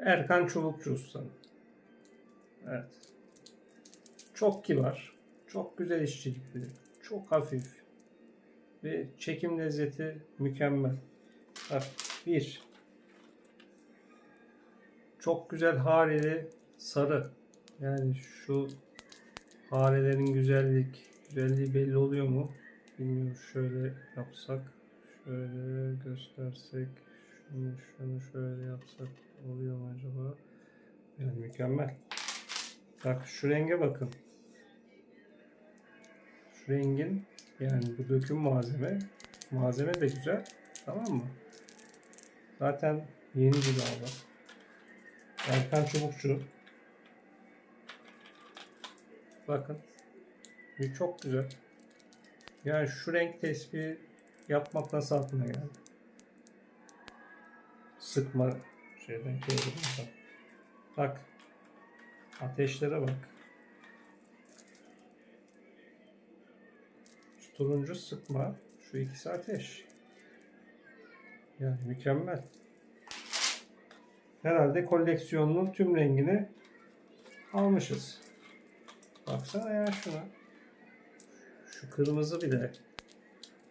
Erkan Çubukçu Usta'nın. Evet. Çok kibar. Çok güzel işçilikli. Çok hafif. Ve çekim lezzeti mükemmel. Bak bir. Çok güzel hareli sarı. Yani şu harelerin güzellik, güzelliği belli oluyor mu? Bilmiyorum. Şöyle yapsak, şöyle göstersek, şunu şunu şöyle yapsak oluyor mu acaba? Yani mükemmel. Bak şu renge bakın. Şu rengin yani bu döküm malzeme malzeme de güzel. Tamam mı? Zaten yeni bir dava. Erkan Çubukçu. Bakın. Bu çok güzel. Yani şu renk tespihi yapmak nasıl aklına geldi? Sıkma şeyden kağıdından. Bak. Ateşlere bak. Şu turuncu sıkma. Şu ikisi ateş. Yani mükemmel. Herhalde koleksiyonunun tüm rengini almışız. Baksana ya şuna. Şu kırmızı bir de.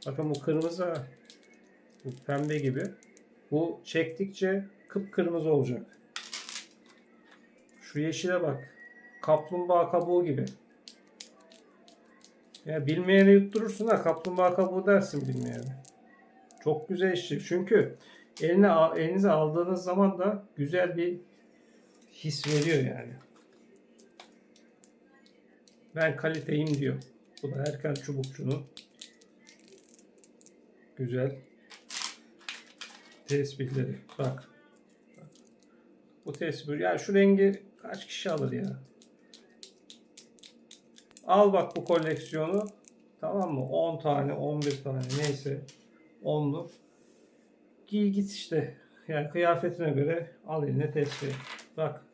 Bakın bu kırmızı bu pembe gibi. Bu çektikçe kıpkırmızı olacak. Şu yeşile bak. Kaplumbağa kabuğu gibi. Ya bilmeyene yutturursun ha. Kaplumbağa kabuğu dersin bilmeyene. Çok güzel işçilik. Çünkü eline elinize aldığınız zaman da güzel bir his veriyor yani. Ben kaliteyim diyor. Bu da Erkan Çubukçu'nun güzel tespitleri. Bak. Bu tespit. Ya şu rengi kaç kişi alır ya? Al bak bu koleksiyonu. Tamam mı? 10 tane, 11 tane neyse. 10'lu. Giy git işte. Yani kıyafetine göre al eline tespih. Bak.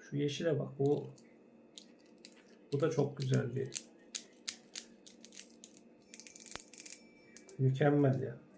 Şu yeşile bak. Bu bu da çok güzel bir. Mükemmel ya.